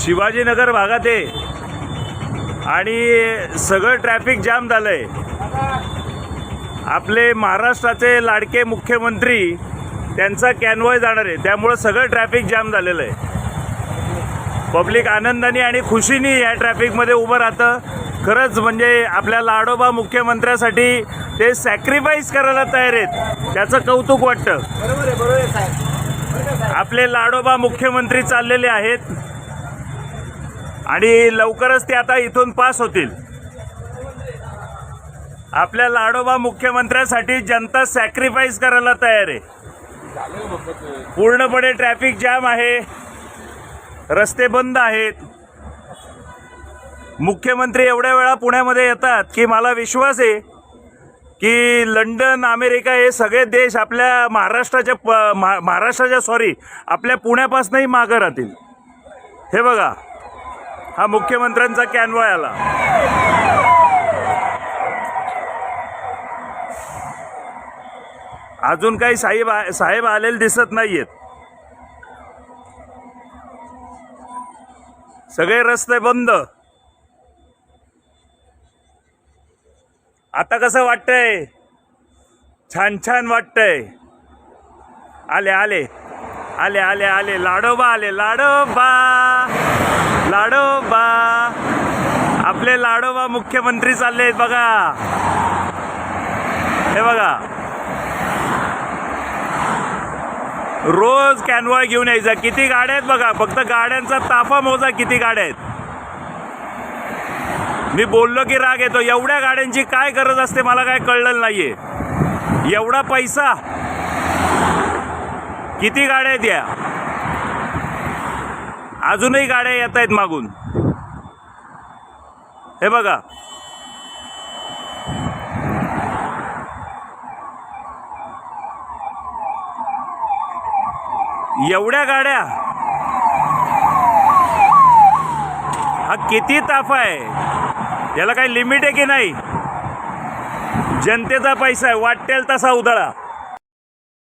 शिवाजीनगर भागात आहे. आणि सगळं ट्रॅफिक जाम झालंय. आपले महाराष्ट्राचे लाडके मुख्यमंत्री त्यांचा कॅनवॉय जाणार आहे. त्यामुळं सगळं ट्रॅफिक जाम झालेलं आहे. पब्लिक आनंदाने आणि खुशीने या ट्रॅफिकमध्ये उभं राहतं. खरंच म्हणजे आपल्या लाडोबा मुख्यमंत्र्यासाठी ते सॅक्रिफाईस करायला तयार आहेत. त्याचं कौतुक वाटतं. आहे आहे आपले लाडोबा मुख्यमंत्री चाललेले आहेत. आणि लवकरच ते आता इथून पास होतील. आपल्या लाडोबा मुख्यमंत्र्यासाठी जनता सॅक्रिफाईस करायला तयार आहे. पूर्णपणे ट्रॅफिक जाम आहे. रस्ते बंद आहेत. मुख्यमंत्री एवढ्या वेळा पुण्यामध्ये येतात की मला विश्वास आहे की लंडन अमेरिका हे सगळे देश आपल्या महाराष्ट्राच्या प महा- महाराष्ट्राच्या सॉरी आपल्या पुण्यापासूनही मागं राहतील. हे बघा. हा मुख्यमंत्र्यांचा कॅनवॉय आला. अजून काही साहेब साहेब आलेले दिसत नाहीयेत. सगळे रस्ते बंद. आता कसं वाटतंय? छान छान वाटतंय. आले आले. आले आले आले. लाडोबा आले. लाडोबा लाडोबा. आपले लाडोबा मुख्यमंत्री चालले आहेत बघा. हे बघा. रोज कॅनवॉय घेऊन यायचा. किती गाड्या आहेत बघा. फक्त गाड्यांचा ताफा मोजा किती गाड्या आहेत. मी बोललो की राग येतो. एवढ्या गाड्यांची काय गरज असते मला काय कळलं नाहीये. एवढा पैसा. किती गाड्या आहेत या? अजूनही गाड्या येत आहेत मागून. हे बघा. एवढ्या गाड्या. हा किती ताफा आहे? याला काही लिमिट आहे की नाही? जनतेचा पैसा आहे. वाटेल तसा उधळा.